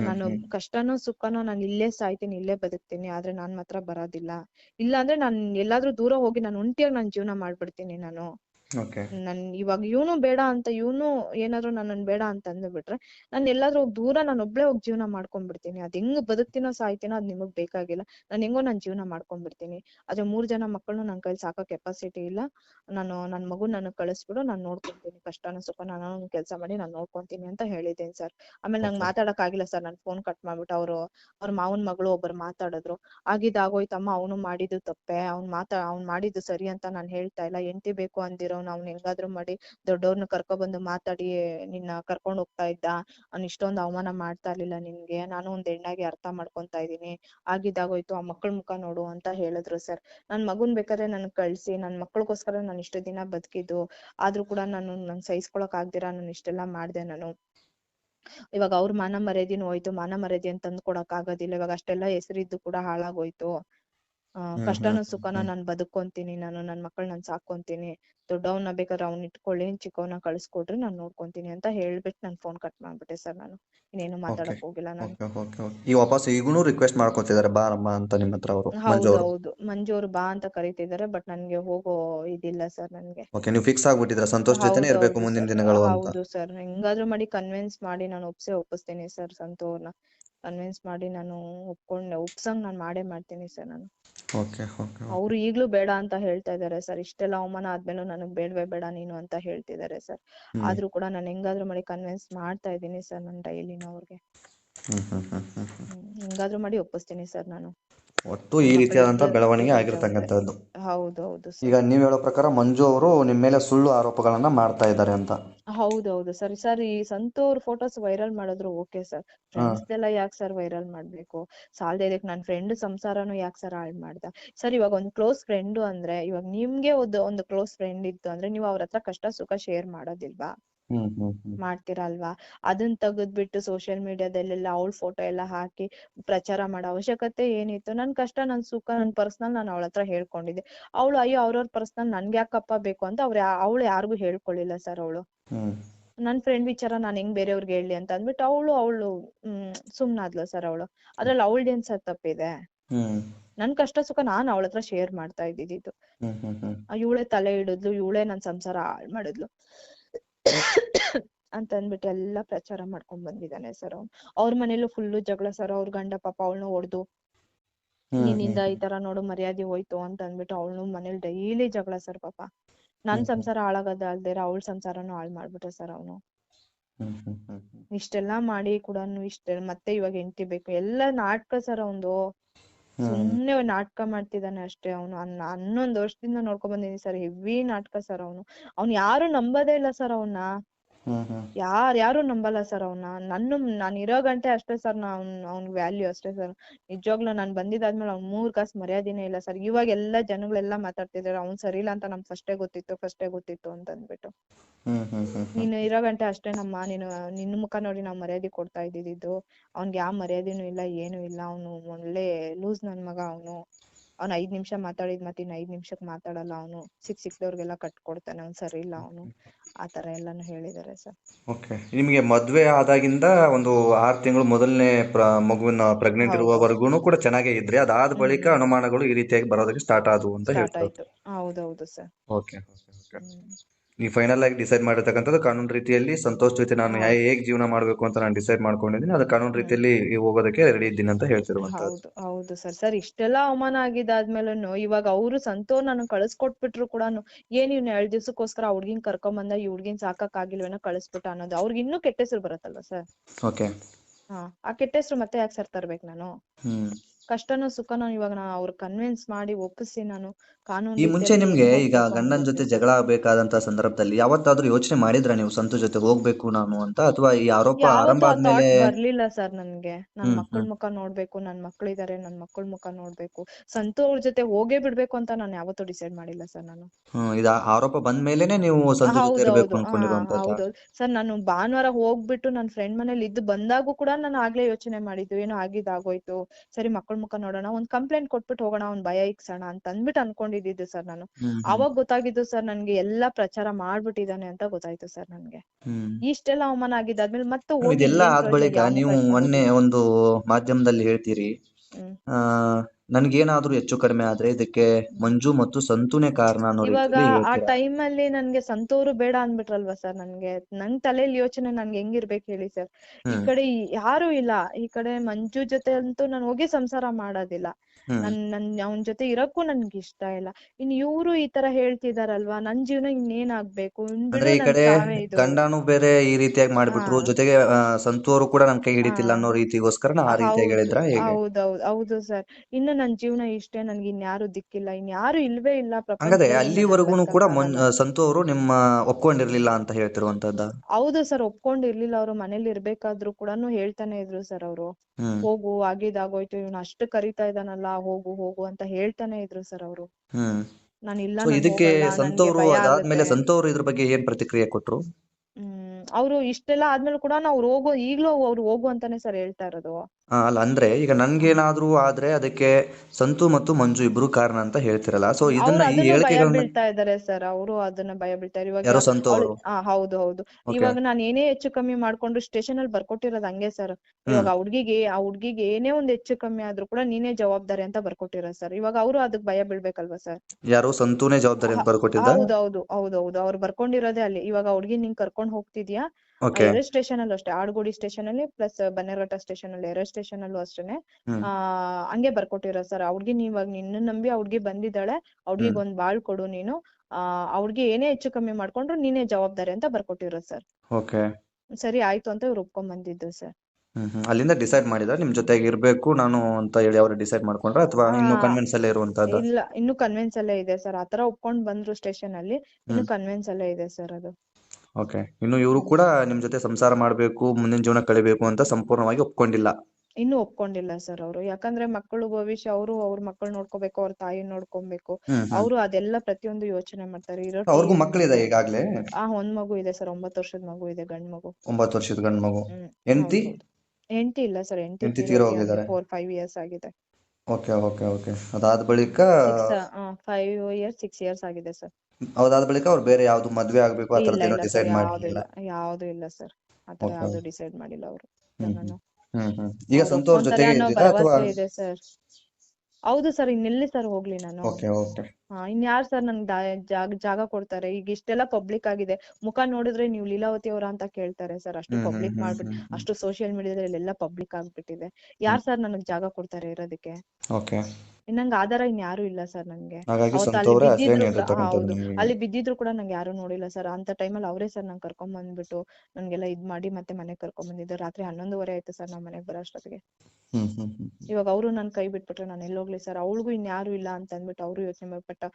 ನಾನು ಕಷ್ಟನೋ ಸುಖನೋ ನಾನು ಇಲ್ಲೇ ಸಾಯ್ತೀನಿ ಇಲ್ಲೇ ಬದುಕ್ತೀನಿ ಆದ್ರೆ ನಾನ್ ಮಾತ್ರ ಬರೋದಿಲ್ಲ. ಇಲ್ಲ ಅಂದ್ರೆ ನಾನ್ ಎಲ್ಲಾದ್ರೂ ದೂರ ಹೋಗಿ ನಾನು ಒಂಟಿಯಾಗಿ ನಾನ್ ಜೀವನ ಮಾಡ್ಬಿಡ್ತೀನಿ ನಾನು. ನನ್ ಇವಾಗ ಇವನು ಬೇಡ ಅಂತ ಇವನು ಏನಾದ್ರು ನನ್ನನ್ ಬೇಡ ಅಂತ ಅಂದ್ಬಿಟ್ರೆ ನಾನ್ ಎಲ್ಲಾದ್ರೂ ಹೋಗ್ ದೂರ ನಾನು ಒಬ್ಳೆ ಹೋಗಿ ಜೀವನ ಮಾಡ್ಕೊಂಡ್ಬಿಡ್ತೀನಿ. ಅದ್ ಹೆಂಗ್ ಬದುಕ್ತೀನೋ ಸಾಯ್ತೀನೋ ಅದ್ ನಿಮಗ್ ಬೇಕಾಗಿಲ್ಲ. ನಾನ್ ಹೆಂಗೋ ನಾನ್ ಜೀವನ ಮಾಡ್ಕೊಂಡ್ಬಿಡ್ತೀನಿ. ಆದ್ರೆ ಮೂರ್ ಜನ ಮಕ್ಕಳನ್ನು ನನ್ ಕೈಲಿ ಸಾಕೋ ಕೆಪಾಸಿಟಿ ಇಲ್ಲ. ನಾನು ನನ್ ಮಗು ನನಗ್ ಕಳಿಸ್ಬಿಡು ನಾನ್ ನೋಡ್ಕೊಂತೀನಿ. ಕಷ್ಟನ ಸುಖ ನಾನು ಕೆಲ್ಸ ಮಾಡಿ ನಾನ್ ನೋಡ್ಕೊಂತೀನಿ ಅಂತ ಹೇಳಿದ್ದೀನಿ ಸರ್. ಆಮೇಲೆ ನಂಗ್. ಮಾತಾಡಕ್ ಆಗಿಲ್ಲ ಸರ್. ನಾನ್ ಫೋನ್ ಕಟ್ ಮಾಡ್ಬಿಟ್ಟು ಅವ್ರು ಅವ್ರ ಮಾವನ್ ಮಗಳು ಒಬ್ರು ಮಾತಾಡಿದ್ರು. ಆಗಿದಾಗೋಯ್ತಮ್ಮ ಅವನು ಮಾಡಿದ್ದು ತಪ್ಪೆ. ಅವ್ನ್ ಮಾತಾ ಅವ್ನ್ ಮಾಡಿದ್ದು ಸರಿ ಅಂತ ನಾನ್ ಹೇಳ್ತಾ ಇಲ್ಲ. ಎಂಟಿ ಬೇಕು ಅಂದಿರೋನು ಅವ್ನ್ ಹೆಂಗಾದ್ರು ಮಾಡಿ ದೊಡ್ಡವ್ರನ್ನ ಕರ್ಕೊಬಂದು ಮಾತಾಡಿ, ನಿನ್ನ ಕರ್ಕೊಂಡ್ ಹೋಗ್ತಾ ಇದ್ದ, ಅವ್ನ್ ಇಷ್ಟೊಂದು ಅವಮಾನ ಮಾಡ್ತಾ ಇರ್ಲಿಲ್ಲ ನಿನ್ಗೆ, ನಾನು ಒಂದ್ ಹೆಣ್ಣಾಗಿ ಅರ್ಥ ಮಾಡ್ಕೊಂತಾ ಇದೀನಿ ಆಗಿದ್ದಾಗೋಯ್ತು, ಆ ಮಕ್ಳ ಮುಖ ನೋಡು ಅಂತ ಹೇಳಿದ್ರು ಸರ್. ನನ್ ಮಗುನ್ ಬೇಕಾದ್ರೆ ನನ್ ಕಳ್ಸಿ, ನನ್ ಮಕ್ಳಿಗೋಸ್ಕರ ನಾನು ಇಷ್ಟು ದಿನ ಬದುಕಿದ್ದು, ಆದ್ರೂ ಕೂಡ ನಾನು ನನ್ ಸಹಿಸ್ಕೊಳಕ್ ಆಗ್ದಿರಾ, ನಾನು ಇಷ್ಟೆಲ್ಲಾ ಮಾಡ್ದೆ ನಾನು. ಇವಾಗ ಅವ್ರ ಮಾನ ಮರ್ಯಾದೆನೂ ಹೋಯ್ತು, ಮಾನ ಮರ್ಯಾದೆ ಅಂತ ತಂದು ಕೊಡಕ್ ಆಗೋದಿಲ್ಲ, ಇವಾಗ ಅಷ್ಟೆಲ್ಲಾ ಹೆಸರಿದ್ದು ಕೂಡ ಹಾಳಾಗೋಯ್ತು. ಕಷ್ಟನೋ ಸುಖನ. ನಾನ್ ಬದುಕೊಂತೀನಿ ನಾನು ನನ್ ಮಕ್ಕಳ್ ನಾನ್ ಸಾಕೊಂತೀನಿ ದೊಡ್ಡವನ್ನ ಬೇಕಾದ್ರೆ ಅವ್ನ್ ಇಟ್ಕೊಳ್ಳಿ ಚಿಕ್ಕವನ್ನ ಕಳ್ಸ್ಕೊಡ್ರಿ ನಾನ್ ನೋಡ್ಕೊಂತೀನಿ ಅಂತ ಹೇಳ್ಬಿಟ್ಟು ನಾನ್ ಫೋನ್ ಕಟ್ ಮಾಡ್ಬಿಟ್ಟೆ ಸರ್ ನಾನು. ಇನ್ನೇನು ಮಾತಾಡಕ್ ಹೋಗಿಲ್ಲ ನಾನು. ಈ ವಾಪಸ್ ಈಗೂನು ರಿಕ್ವೆಸ್ಟ್ ಮಾಡ್ಕೊತಿದ್ದಾರೆ ಬಾರಮ್ಮ ಅಂತ ನಿಮ್ಮತ್ರ ಅವರು ಮಂಜು ಹೌದು ಅವರು ಹೌದು. ಮಂಜು ಅವ್ರು ಬಾ ಅಂತ ಕರೀತಿದಾರೆ ಬಟ್ ನನ್ಗೆ ಹೋಗೋ ಇದಿಲ್ಲ ಸರ್ ನನ್ಗೆ. ಓಕೆ ನೀವು ಫಿಕ್ಸ್ ಆಗ್ಬಿಟ್ಟಿದ್ರ ಸಂತೋಷ್ ಜೊತೆನೇ ಇರಬೇಕು ಮುಂದಿನ ದಿನಗಳು ಅಂತ. ಹೌದು ಸರ್. ಹೆಂಗಾದ್ರೂ ಮಾಡಿ ಕನ್ವಿನ್ಸ್ ಮಾಡಿ ನಾನು ಒಪ್ಸೆ ಒಪ್ಪಿಸ್ತೀನಿ ಸರ್ ಸಂತು ಅವ್ರನ್ನ ಕನ್ವಿನ್ಸ್ ಮಾಡಿ ನಾನು ಒಪ್ಕೊಂಡೆ ಒಪ್ಸಂಗ್ ನಾನು ಮಾಡೇ ಮಾಡ್ತೀನಿ ಸರ್ ನಾನು. ಓಕೆ ಓಕೆ ಅವ್ರು ಈಗ್ಲೂ ಬೇಡ ಅಂತ ಹೇಳ್ತಾ ಇದಾರೆ ಸರ್. ಇಷ್ಟೆಲ್ಲ ಅವಮಾನ ಆದ್ಮೇಲೂ ನನಗ್ ಬೇಡವೇ ಬೇಡ ನೀನು ಅಂತ ಹೇಳ್ತಿದಾರೆ ಸರ್. ಆದ್ರೂ ಕೂಡ ನಾನು ಹೆಂಗಾದ್ರೂ ಮಾಡಿ ಕನ್ವಿನ್ಸ್ ಮಾಡ್ತಾ ಇದ್ದೀನಿ ಸರ್ ನನ್ನ ಡೈಲಿನ ಅವ್ರಿಗೆ ಹೆಂಗಾದ್ರೂ ಮಾಡಿ ಒಪ್ಪಿಸ್ತೀನಿ ಸರ್ ನಾನು. ಒಟ್ಟು ಈ ರೀತಿಯಾದಂತಹ ಬೆಳವಣಿಗೆ ಆಗಿರ್ತಕ್ಕಂಥದ್ದು. ಹೌದೌದು ಸರ್. ಈಗ ನೀವ್ ಹೇಳೋ ಪ್ರಕಾರ ಮಂಜು ಅವರು ನಿಮ್ ಮೇಲೆ ಸುಳ್ಳು ಆರೋಪಗಳನ್ನ ಮಾಡ್ತಾ ಇದ್ದಾರೆ ಅಂತ. ಹೌದೌದು ಸರ್. ಸರ್ ಈ ಸಂತೂರ್ ಫೋಟೋಸ್ ವೈರಲ್ ಮಾಡಿದ್ರು ಓಕೆ ಸರ್. ಫ್ರೆಂಡ್ಸ್ ಎಲ್ಲ ಯಾಕೆ ಸರ್ ವೈರಲ್ ಮಾಡ್ಬೇಕು? ಸಾಲದೇ ಇದಕ್ಕೆ ನನ್ನ ಫ್ರೆಂಡ್ ಸಂಸಾರನು ಯಾಕೆ ಸರ್ ಹಾಳ್ ಮಾಡ್ದ? ಸರ್ ಇವಾಗ ಒಂದ್ ಕ್ಲೋಸ್ ಫ್ರೆಂಡ್ ಅಂದ್ರೆ ಇವಾಗ ನಿಮ್ಗೆ ಒಂದು ಒಂದು ಕ್ಲೋಸ್ ಫ್ರೆಂಡ್ ಇತ್ತು ಅಂದ್ರೆ ನೀವು ಅವ್ರ ಹತ್ರ ಕಷ್ಟ ಸುಖ ಶೇರ್ ಮಾಡೋದಿಲ್ವಾ? ಹ್ಮ್ ಹ್ಮ್ ಹ್ಮ್. ಮಾಡ್ತೀರಾ ಅಲ್ವಾ ಅದನ್ನ ತೆಗೆದ್ಬಿಟ್ಟು ಸೋಷಿಯಲ್ ಮೀಡಿಯಾದಲ್ಲೆಲ್ಲ ಅವಳ ಫೋಟೋ ಎಲ್ಲ ಹಾಕಿ ಪ್ರಚಾರ ಮಾಡೋ ಅವಶ್ಯಕತೆ ಏನಿತ್ತು? ನನ್ ಕಷ್ಟ ನನ್ ಸುಖ ನನ್ ಪರ್ಸನಲ್ ನಾನು ಅವಳ ಹತ್ರ ಹೇಳ್ಕೊಂಡಿದ್ದೆ. ಅವಳು ಅಯ್ಯೋ ಅವ್ರವ್ರ ಪರ್ಸನಲ್ ನನ್ಗೆ ಯಾಕಪ್ಪ ಬೇಕು? ಅಂತ ಅವ್ರ ಅವಳು ಯಾರಿಗೂ ಹೇಳ್ಕೊಳ್ಳಿಲ್ಲ ಸರ್ ಅವಳು. ಹ್ಮ್. ನನ್ ಫ್ರೆಂಡ್ ವಿಚಾರ ನಾನ್ ಹೆಂಗ್ ಬೇರೆಯವ್ರಿಗೆ ಹೇಳಿ ಅಂತ ಅಂದ್ಬಿಟ್ಟು ಅವಳು ಅವಳು ಹ್ಮ್ ಸುಮ್ನಾದ್ಲು ಸರ್ ಅವಳು. ಅದ್ರಲ್ಲಿ ಅವಳ್ದೇನ್ ಸರ್ ತಪ್ಪಿದೆ? ಹ್ಮ್. ನನ್ ಕಷ್ಟ ಸುಖ ನಾನ್ ಅವಳ ಹತ್ರ ಶೇರ್ ಮಾಡ್ತಾ ಇದ್ದಿದ್ದು. ಹ್ಮ್ ಹ್ಮ್ ಹ್ಮ್. ಇವಳೆ ತಲೆ ಹಿಡಿದ್ಲು ಇವಳೆ ನನ್ ಸಂಸಾರ ಹಾಳ್ ಮಾಡಿದ್ಲು. ಅಂತ ಅಂದ್ಬಿಟ್ಟು ಎಲ್ಲಾ ಪ್ರಚಾರ ಮಾಡ್ಕೊಂಡ್ ಬಂದಿದ್ದಾನೆ ಸರ್ ಅವ್ನು. ಅವ್ರ ಮನೇಲೂ ಫುಲ್ಲು ಜಗಳ ಸರ್ ಅವ್ರ ಗಂಡ ಪಾಪ ಅವಳನ್ನ ಹೊಡೆದು ನಿನ್ನಿಂದ ಈ ತರ ನೋಡು ಮರ್ಯಾದೆ ಹೋಯ್ತು ಅಂತ ಅಂದ್ಬಿಟ್ಟು ಅವಳು ಮನೇಲಿ ಡೈಲಿ ಜಗಳ ಸರ್ ಪಾಪ. ನನ್ ಸಂಸಾರ ಹಾಳಾಗದ ಅಲ್ದೇರ ಅವಳ ಸಂಸಾರನು ಹಾಳ್ ಮಾಡ್ಬಿಟ್ಟ ಸರ್ ಅವನು. ಇಷ್ಟೆಲ್ಲಾ ಮಾಡಿ ಕೂಡ ಇಷ್ಟ ಮತ್ತೆ ಇವಾಗ ಹೆಂಡತಿ ಬೇಕು ಎಲ್ಲ ನಾಟಕ ಸರ್ ಅವಂದು ಸುಮ್ನೆ ನಾಟಕ ಮಾಡ್ತಿದ್ದಾನೆ ಅಷ್ಟೇ ಅವನು. ಹನ್ನೊಂದ್ ವರ್ಷದಿಂದ ನೋಡ್ಕೊಂಡ್ ಬಂದಿದೀನಿ ಸರ್. ಹೆವಿ ನಾಟಕ ಸರ್ ಅವನು. ಅವ್ನ್ ಯಾರು ನಂಬದೇ ಇಲ್ಲ ಸರ್ ಹ್ಮ್ ಯಾರ್ ಯಾರು ನಂಬಲ್ಲ ಸರ್ ಅವ್ನ. ನನ್ನ ನಾನ್ ಇರೋ ಗಂಟೆ ಅಷ್ಟೇ ಸರ್ ನಾ ಅವ್ನ್ ವ್ಯಾಲ್ಯೂ ಅಷ್ಟೇ ಸರ್ ನಿಜವಾಗ್ಲೂ ನಾನ್ ಬಂದಿದ್ದಾದ್ಮೇಲೆ ಅವ್ನ್ ಮೂರ್ ಕಾಸ್ ಮರ್ಯಾದೆನೇ ಇಲ್ಲ ಸರ್ ಇವಾಗ ಎಲ್ಲಾ ಜನಗಳೆಲ್ಲ ಮಾತಾಡ್ತಿದಾರೆ ಅವ್ನ್ ಸರಿ ಇಲ್ಲ ಅಂತ ನಮ್ಗ್ ಫಸ್ಟೇ ಗೊತ್ತಿತ್ತು ಫಸ್ಟೇ ಗೊತ್ತಿತ್ತು ಅಂತ ಅಂದ್ಬಿಟ್ಟು. ನೀನು ಇರೋ ಗಂಟೆ ಅಷ್ಟೇ ನಮ್ಮ, ನೀನು, ನಿನ್ ಮುಖ ನೋಡಿ ನಾವ್ ಮರ್ಯಾದೆ ಕೊಡ್ತಾ ಇದ್ದಿದ್ದು. ಅವ್ನ್ಗೆ ಯಾವ ಮರ್ಯಾದೆನೂ ಇಲ್ಲ, ಏನು ಇಲ್ಲ. ಅವ್ನು ಒಳ್ಳೆ, ಲೂಸ್ ನನ್ ಮಗ ಅವನು. ಅವ್ನ್ ಐದ್ ನಿಮಿಷ ಮಾತಾಡಿದ್ ಮತ್ತೆ ಇನ್ ಐದ್ ನಿಮಿಷಕ್ ಮಾತಾಡಲ್ಲ ಅವನು. ಸಿಕ್ ಸಿಕ್ದವ್ರಿಗೆಲ್ಲ ಕಟ್ಕೊಡ್ತಾನೆ ಅವ್ನ್ ಸರಿ ಇಲ್ಲ ಅವನು. ಆತರ ಎಲ್ಲಾನು ಹೇಳಿದಾರೆ ಸರ್. ಓಕೆ. ನಿಮಗೆ ಮದ್ವೆ ಆದಾಗಿಂದ ಒಂದು ಆರ್ ತಿಂಗಳು ಮೊದಲನೇ ಪ್ರ ಮಗುವಿನ ಪ್ರೆಗ್ನೆಂಟ್. ಇರುವವರೆಗೂ ಕೂಡ ಚೆನ್ನಾಗೇ ಇದ್ರಿ ಅದಾದ ಬಳಿಕ ಅನುಮಾನಗಳು ಈ ರೀತಿಯಾಗಿ ಬರೋದಕ್ಕೆ ಸ್ಟಾರ್ಟ್ ಆದವು ಅಂತ ಹೇಳ್ತಾರೆ. ಹೌದೌದು ಸರ್. ಓಕೆ. ನೀವು ಫೈನಲ್ ಆಗಿ ಡಿಸೈಡ್ ಮಾಡಿರ್ತಕ್ಕಂಥದ್ದು ಕಾನೂನು ರೀತಿಯಲ್ಲಿ ಸಂತೋಷ್ ಜೊತೆ ನಾನು. ಹೇಗೆ ಜೀವನ ಮಾಡಬೇಕು ಅಂತ ನಾನು ಡಿಸೈಡ್ ಮಾಡ್ಕೊಂಡಿದ್ದೀನಿ. ಅದು ಕಾನೂನು. ರೀತಿಯಲ್ಲಿ ಹೋಗೋದಕ್ಕೆ ರೆಡಿ ಇದ್ದೀನಿ ಅಂತ ಹೇಳ್ತಿರುವಂತದ್ದು ಹೌದು ಹೌದು ಸರ್. ಸರ್ ಇಷ್ಟೆಲ್ಲಾ ಅವಮಾನ ಆಗಿದಾದ್ಮೇಲೂ ಇವಾಗ ಅವ್ರು ಸಂತೋ ನನ್ನ ಕಳ್ಸ್ಕೊಟ್ಬಿಟ್ರು ಕೂಡಾನು. ಏನ್ ಇವ್ನ ಎರಡ್ ದಿವ್ಸಕ್ಕೋಸ್ಕರ ಆ ಹುಡ್ಗಿನ್ ಕರ್ಕೊಂಡ್ ಬಂದ ಈ ಹುಡ್ಗಿನ್ ಸಾಕಕ್ ಆಗಿಲ್ವೇನೋ ಕಳಿಸ್ಬಿಟ್ಟ ಅನ್ನೋದು. ಅವ್ರಿಗೆ ಇನ್ನೂ ಕೆಟ್ಟ ಹೆಸರು ಬರತ್ತಲ್ವಾ ಸರ್? ಓಕೆ ಹಾ ಆ ಕೆಟ್ಟ ಹೆಸರು ಮತ್ತೆ ಯಾಕೆ ಸರ್ ತರ್ಬೇಕು ನಾನು? ಹ್ಮ್. ಕಷ್ಟನೋ ಸುಖನೋ ಇವಾಗ ನಾನು ಅವ್ರ ಕನ್ವಿನ್ಸ್ ಮಾಡಿ ಒಪ್ಪಿಸಿ ನಾನು ಕಾನೂನು ಈ ಮುಂಚೆ ನಿಮ್ಗೆ ಈಗ ಗಂಡನ ಜೊತೆ ಜಗಳ ಆಗ್ಬೇಕಾದಂತ ಸಂದರ್ಭದಲ್ಲಿ ಯಾವತ್ತಾದ್ರೂ ಯೋಚನೆ ಮಾಡಿದ್ರ ನೀವು ಸಂತು ಜೊತೆ ಹೋಗ್ಬೇಕು ನಾನು ಅಂತ? ಅಥವಾ ಈ ಆರೋಪ ಆರಂಭ ಆದ್ಮೇಲೆ ಬರ್ಲಿಲ್ಲ ಸರ್ ನನ್ಗೆ. ನನ್ ಮಕ್ಕಳ. ಮುಖ ನೋಡ್ಬೇಕು ನನ್ ಮಕ್ಳಿದಾರೆ ನನ್ ಮಕ್ಕಳ ಮುಖ ನೋಡ್ಬೇಕು. ಸಂತು ಅವ್ರ ಜೊತೆ ಹೋಗೇ ಬಿಡ್ಬೇಕು ಅಂತ ನಾನು ಯಾವತ್ತು ಡಿಸೈಡ್ ಮಾಡಿಲ್ಲ ಸರ್ ನಾನು. ಹ್ಮ್ ಇದು ಆರೋಪ ಬಂದ ಮೇಲೆನೆ ನೀವು ಸಂತು ಜೊತೆ ಇರಬೇಕು ಹೌದೌದು. ಹೌದು ಸರ್ ನಾನು ಭಾನುವಾರ ಹೋಗ್ಬಿಟ್ಟು ನನ್ ಫ್ರೆಂಡ್ ಮನೇಲಿ ಇದ್ದು ಬಂದಾಗೂ ಕೂಡ ನಾನು ಆಗ್ಲೇ ಯೋಚನೆ ಮಾಡಿದ್ದು ಏನೋ ಆಗಿದ್ ಆಗೋಯ್ತು ಸರಿ ಮಕ್ಕಳ ಮುಖ ನೋಡೋಣ ಒಂದ್ ಕಂಪ್ಲೇಂಟ್ ಕೊಟ್ಬಿಟ್ಟು ಹೋಗೋಣ ಅವ್ನ್ ಭಯ ಇಕ್ಸೋಣ ಅಂತ ಅಂದ್ಬಿಟ್ಟು ಅನ್ಕೊಂಡಿದ್ದು ಸರ್ ನಾನು. ಅವಾಗ ಗೊತ್ತಾಗಿದ್ದು ಸರ್ ನನ್ಗೆ ಎಲ್ಲಾ ಪ್ರಚಾರ ಮಾಡ್ಬಿಟ್ಟಿದಾನೆ ಅಂತ ಗೊತ್ತಾಯ್ತು ಸರ್ ನನ್ಗೆ. ಇಷ್ಟೆಲ್ಲಾ ಅವಮಾನ ಆಗಿದ್ದಾದ್ಮೇಲೆ ಮತ್ತೆ ನೀವು ಮೊನ್ನೆ ಒಂದು ಮಾಧ್ಯಮದಲ್ಲಿ ಹೇಳ್ತೀರಿ ಆ ನನ್ಗೇನಾದ್ರೂ ಹೆಚ್ಚು ಕಡಿಮೆ ಆದ್ರೆ ಇದಕ್ಕೆ ಮಂಜು ಮತ್ತು ಸಂತುನೇ ಕಾರಣ ಅನ್ನೋ ಇವಾಗ ಆ ಹೇಳ್ತೀರಾ ಟೈಮ್ ಅಲ್ಲಿ ನನ್ಗೆ ಸಂತೋರು ಬೇಡ ಅಂದ್ಬಿಟ್ರಲ್ವಾ ಸರ್ ನನ್ಗೆ? ನನ್ ತಲೆಯಲ್ಲಿ ಯೋಚನೆ ನನ್ಗೆ ಹೆಂಗಿರ್ಬೇಕು ಹೇಳಿ ಸರ್. ಈ ಹ್ಮ್. ಕಡೆ ಯಾರು ಇಲ್ಲ. ಈ ಕಡೆ ಮಂಜು ಜೊತೆ ಅಂತೂ ನಾನು ಹೋಗಿ ಸಂಸಾರ ಮಾಡೋದಿಲ್ಲ. ನನ್ ನನ್ ಅವನ್ ಜೊತೆ ಇರಕ್ಕೂ ನನ್ಗೆ ಇಷ್ಟ ಇಲ್ಲ. ಇನ್ ಇವ್ರು ಈ ತರ ಹೇಳ್ತಿದಾರಲ್ವಾ? ನನ್ ಜೀವನ ಇನ್ನೇನ್ ಆಗ್ಬೇಕು ಇನ್ ಅಂದ್ರೆ ಈ ಕಡೆ ಗಂಡನು ಬೇರೆ ಈ ರೀತಿಯಾಗಿ ಮಾಡ್ಬಿಟ್ರು. ಜೊತೆಗೆ ಸಂತು ಅವರು ಕೂಡ ನನ್ ಕೈ ಹಿಡಿತಿಲ್ಲ ಅನ್ನೋ ರೀತಿಗೋಸ್ಕರ ಆ ರೀತಿಯಾಗಿ ಹೇಳಿದ್ರ ಹೇಗೆ? ಹೌದೌದು ಹೌದು ಸರ್. ಇನ್ನು ನನ್ ಜೀವನ ಇಷ್ಟೇ ನನ್ಗೆ ಇನ್ಯಾರು ದಿಕ್ಕಿಲ್ಲ. ಇನ್ಯಾರು ಇಲ್ವೇ ಇಲ್ಲ ಹಂಗಾದ್ರೆ ಪ್ರಪಂಚದಲ್ಲಿ ಅಲ್ಲಿವರೆಗೂ ಕೂಡ ಮೊನ್ ಸಂತು ಅವರು ನಿಮ್ಮ ಒಪ್ಕೊಂಡಿರ್ಲಿಲ್ಲ ಅಂತ ಹೇಳ್ತಿರುವಂತದ್ದ? ಹೌದು ಸರ್ ಒಪ್ಕೊಂಡಿರ್ಲಿಲ್ಲ. ಅವ್ರು ಮನೇಲಿ ಇರ್ಬೇಕಾದ್ರು ಕೂಡಾನು ಹೇಳ್ತಾನೆ ಇದ್ರು ಸರ್ ಅವರು. ಹ್ಮ್. ಹೋಗು ಆಗಿದಾಗೋಯ್ತು ಇವ್ನ್ ಅಷ್ಟು ಕರಿತಾ ಇದ್ದಾನಲ್ಲ ಹೋಗು ಹೋಗು ಅಂತ ಹೇಳ್ತಾನೆ ಇದ್ರು ಸರ್ ಅವರು. ನಾನು ಇಲ್ಲ ನಾನು ಇದಕ್ಕೆ ಹೋಗಲ್ಲ ನನ್ಗೆ ಭಯ ಅದಾದ್ಮೇಲೆ ಆಗುತ್ತೆ. ಇದ್ರ ಬಗ್ಗೆ ಏನ್ ಪ್ರತಿಕ್ರಿಯೆ ಕೊಟ್ರು? ಹ್ಮ್. ಅವ್ರು ಇಷ್ಟೆಲ್ಲ ಆದ್ಮೇಲೆ ಕೂಡ ನಾವು ಹೋಗೋ ಈಗ್ಲೂ ಅವ್ರು ಹೋಗು ಅಂತಾನೆ ಸರ್ ಹೇಳ್ತಾ ಇರೋದು. ಆ, ಅಲ್ಲ ಅಂದ್ರೆ ಈಗ ನನ್ಗೇನಾದ್ರೂ ಆದ್ರೆ ಅದಕ್ಕೆ ಸಂತು ಮತ್ತು ಮಂಜು ಇಬ್ರು ಕಾರಣ ಅಂತ ಹೇಳ್ತಿರಲ್ಲ. ಸೊ ಅವ್ರು ಇದನ್ನ ಈ ಅದನ್ನ ಭಯ ಹೇಳಿಕೆಗಳನ್ನ ಬೀಳ್ತಾ ಇದ್ದಾರೆ ಸರ್ ಅವರು ಅದನ್ನ ಭಯ ಬೀಳ್ತಾರೆ. ಇವಾಗ ಯಾರೋ ಸಂತು ಅವಳು ಅವರು. ಆ ಹೌದು ಹೌದು. ಓಕೆ ಇವಾಗ ನಾನು ಏನೇ ಹೆಚ್ಚು ಕಮ್ಮಿ ಮಾಡ್ಕೊಂಡು ಸ್ಟೇಷನ್ ಅಲ್ಲಿ ಬರ್ಕೊಟ್ಟಿರೋದು ಹಂಗೆ ಸರ್ ಇವಾಗ ಆ ಹುಡ್ಗಿಗೆ ಆ ಹುಡ್ಗಿಗೆ ಏನೇ ಒಂದ್ ಹೆಚ್ಚು ಕಮ್ಮಿ ಆದ್ರೂ ಕೂಡ ನೀನೇ ಜವಾಬ್ದಾರಿ ಅಂತ ಬರ್ಕೊಟ್ಟಿರೋದು ಸರ್ ಇವಾಗ ಅವರು ಅದಕ್ಕೆ ಭಯ ಬಿಡ್ಬೇಕಲ್ವಾ ಸರ್ ಯಾರು ಸಂತೂನೇ ಜವಾಬ್ದಾರಿ ಅಂತ ಬರ್ಕೊಟ್ಟಿದ್ದ? ಹೌದೌದು ಹೌದೌದು ಅವ್ರು ಬರ್ಕೊಂಡಿರೋದೇ ಅಲ್ಲಿ. ಇವಾಗ ಹುಡ್ಗಿ ನಿಂಗ್ ಕರ್ಕೊಂಡ್ ಹೋಗ್ತಿದ್ಯಾ? ಎರಡು ಸ್ಟೇಷನ್ ಅಲ್ಲೂ ಅಷ್ಟೇ ಆಡುಗೋಡಿ ಸ್ಟೇಷನ್ ಅಲ್ಲಿ ಪ್ಲಸ್ ಬನ್ನೇರಘಟ್ಟ ಸ್ಟೇಷನ್ ಅಲ್ಲಿ ಎರಡು ಸ್ಟೇಷನ್ ಅಲ್ಲೂ ಅಷ್ಟೇನೆ. ಆ ಹಂಗೆ ಬರ್ಕೊಟ್ಟಿರೋ ಸರ್ ಅವ್ರಿಗೆ ನೀವಾಗ ನಿನ್ನ ನಂಬಿ ಅವ್ರಿಗೆ ಬಂದಿದ್ದಾಳೆ ಅವ್ರಿಗೆ ಒಂದ್ ಬಾಳ್ ಕೊಡು ನೀನು. ಆ ಅವ್ರಿಗೆ ಏನೇ ಹೆಚ್ಚು ಕಮ್ಮಿ ಮಾಡ್ಕೊಂಡ್ರು ನೀನೇ ಜವಾಬ್ದಾರಿ ಅಂತ ಬರ್ಕೊಟ್ಟಿರೋ ಸರ್. ಓಕೆ. ಸರಿ ಆಯ್ತು ಅಂತ ಇವ್ರು ಒಪ್ಕೊಂಡ್ ಬಂದಿದ್ದು ಸರ್. ಅಲ್ಲಿಂದ ಡಿಸೈಡ್ ಮಾಡಿದ ನಿಮ್ ಜೊತೆಗೆ ಇರ್ಬೇಕು ನಾನು ಅಂತ ಹೇಳಿ ಅವ್ರು ಡಿಸೈಡ್ ಮಾಡ್ಕೊಂಡ್ರ ಅಥವಾ ಇನ್ನು ಕನ್ವಿನ್ಸ್ ಅಲ್ಲೇ ಇರುವಂತದ್ದು ಇಲ್ಲ ಇನ್ನು ಕನ್ವಿನ್ಸ್ ಅಲ್ಲೇ ಇದೆ ಸರ್ ಆತರ ಒಪ್ಕೊಂಡ್ ಬಂದ್ರು ಸ್ಟೇಷನ್ ಅಲ್ಲಿ ಇನ್ನು ಕನ್ವಿನ್ಸ್ ಅಲ್ಲೇ ಇದೆ ಸರ್ ಅದು. ಓಕೆ ಇನ್ನು ಇವರು ಕೂಡ ನಿಮ್ ಜೊತೆ ಸಂಸಾರ ಮಾಡ್ಬೇಕು ಮುಂದಿನ ಜೀವನ ಕಳಿಬೇಕು ಅಂತ ಸಂಪೂರ್ಣವಾಗಿ ಒಪ್ಕೊಂಡಿಲ್ಲ. ಇನ್ನು ಒಪ್ಕೊಂಡಿಲ್ಲ ಸರ್ ಅವರು. ಯಾಕಂದ್ರೆ ಮಕ್ಕಳು ಭವಿಷ್ಯ ಅವರು ಅವ್ರ ಮಕ್ಕಳು ನೋಡ್ಕೋಬೇಕು ಅವ್ರ ತಾಯಿ ನೋಡ್ಕೊಬೇಕು. ಅವರು ಅದೆಲ್ಲ ಪ್ರತಿಯೊಂದು ಯೋಚನೆ ಮಾಡ್ತಾರೆ. ಇರೋ ಅವ್ರಿಗೂ ಮಕ್ಕಳಿದೆ ಈಗಾಗ್ಲೇ? ಆ ಒಂದ್ ಮಗು ಇದೆ ಸರ್ ಒಂಬತ್ತು ವರ್ಷದ ಮಗು ಇದೆ ಗಂಡ್ ಮಗು. ಒಂಬತ್ತು ವರ್ಷದ ಗಂಡ್ ಮಗು. ಎಂಟಿ ಹೆಂಡತಿ? ಹೆಂಡತಿ ಇಲ್ಲ ಸರ್ ಹೆಂಡತಿ ತೀರ ಹೋಗಿದ್ದಾರೆ? ಫೋರ್ ಫೈವ್ ಇಯರ್ಸ್ ಆಗಿದೆ. ಓಕೆ ಓಕೆ ಓಕೆ ಅದಾದ ಬಳಿಕ ಫೈವ್ ಇಯರ್ಸ್ ಸಿಕ್ಸ್ ಇಯರ್ಸ್ ಆಗಿದೆ ಸರ್. ಅದಾದ ಬಳಿಕ ಅವ್ರು ಬೇರೆ ಯಾವ್ದು ಮದ್ವೆ ಆಗ್ಬೇಕು ಆ ಇಲ್ಲ ಥರದ್ದು ಏನೋ ಇಲ್ಲ ಸರ್ ಡಿಸೈಡ್ ಯಾವ್ದು ಮಾಡಿಲ್ಲ ಇಲ್ಲ ಯಾವ್ದು ಇಲ್ಲ ಸರ್. ಆತರ Okay, ಯಾವ್ದು ಡಿಸೈಡ್ ಮಾಡಿಲ್ಲ ಅವರು. ಹ್ಮ್ ಹ್ಮ್. ಹ್ಮ್ ಈಗ ಅವ್ರು ಸಂತು ಅವ್ರ ಒಪ್ಕೊಂತಾರೆ ಜೊತೆಗೆ ಅನ್ನೋ ಇದ್ದೀರಾ ಅಥವಾ ಭರವಸೆ ಇದೆ ಸರ್. ಹೌದು ಸರ್ ಇನ್ನೆಲ್ಲಿ ಸರ್ ಹೋಗ್ಲಿ ನಾನು? ಓಕೆ ಓಕೆ ಹಾ ಇನ್ಯಾರ್ ಸರ್ ನನ್ ಜಾಗ ಜಾಗ ಕೊಡ್ತಾರೆ? ಈಗ ಇಷ್ಟೆಲ್ಲ ಪಬ್ಲಿಕ್ ಆಗಿದೆ. ಮುಖ ನೋಡಿದ್ರೆ ನೀವು ಲೀಲಾವತಿ ಅವರ ಅಂತ ಕೇಳ್ತಾರೆ ಸರ್ ಅಷ್ಟು ಪಬ್ಲಿಕ್ social ಹ್ಮ್ ಅಷ್ಟು ಸೋಷಿಯಲ್ ಮೀಡಿಯಾದಲ್ಲಿ ಎಲ್ಲ ಪಬ್ಲಿಕ್ ಆಗ್ಬಿಟ್ಟಿದೆ. ಯಾರ್ ಸರ್ ನನಗ್ ಜಾಗ ಕೊಡ್ತಾರೆ ಇರೋದಕ್ಕೆ? ನಂಗೆ ಆಧಾರ ಇನ್ಯಾರು ಇಲ್ಲ ಸರ್ ನಂಗೆ. ಹೌದು. ಅಲ್ಲಿ ಬಿದ್ದಿದ್ರು ಕೂಡ ನಂಗೆ ಯಾರು ನೋಡಿಲ್ಲ ಸರ್ ಅಂತ ಅಲ್ಲಿ ಅವರೇ ಸರ್ ನಂಗೆ ಕರ್ಕೊಂಡ್ ಬಂದ್ಬಿಟ್ಟು ನಂಗೆಲ್ಲಾ ಇದ್ ಮಾಡಿ ಮತ್ತೆ ಮನೆಗ್ ಕರ್ಕೊಂಡ್ ಬಂದಿದ್ದು ರಾತ್ರಿ ಹನ್ನೊಂದುವರೆ ಆಯ್ತು ಸರ್ ನಾವ್ ಮನೆಗ್ ಬರೋ ಅಷ್ಟೊತ್ತಿಗೆ. ಇವಾಗ ಅವರು ನನ್ ಕೈ ಬಿಟ್ಬಿಟ್ರೆ ನಾನು ಎಲ್ಲಿ ಹೋಗ್ಲಿ ಸರ್ ಅವಳಿಗೂ ಇನ್ಯಾರು ಇಲ್ಲ ಅಂತ ಅಂದ್ಬಿಟ್ಟು ಅವರು ಯೋಚನೆ ಮಾಡ್ಬಿಟ್ಟು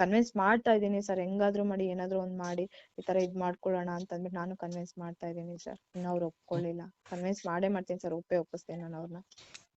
ಕನ್ವಿನ್ಸ್ ಮಾಡ್ತಾ ಇದ್ದೀನಿ ಸರ್ ಹೆಂಗಾದ್ರೂ ಮಾಡಿ, ಏನಾದ್ರೂ ಒಂದ್ ಮಾಡಿ, ಈ ತರ ಇದ್ ಮಾಡ್ಕೊಳ್ಳೋಣ ಅಂತ ಅಂದ್ಬಿಟ್ಟು ನಾನು ಕನ್ವಿನ್ಸ್ ಮಾಡ್ತಾ ಇದ್ದೀನಿ ಸರ್ ಅವ್ರು ಒಪ್ಕೊಳ್ಳಿಲ್ಲ. ಕನ್ವಿನ್ಸ್ ಮಾಡೇ ಮಾಡ್ತೀನಿ ಸರ್ ಒಪ್ಪೇ ಒಪ್ಪಿಸ್ತೇನೆ ನಾನು ಅವ್ರನ್ನ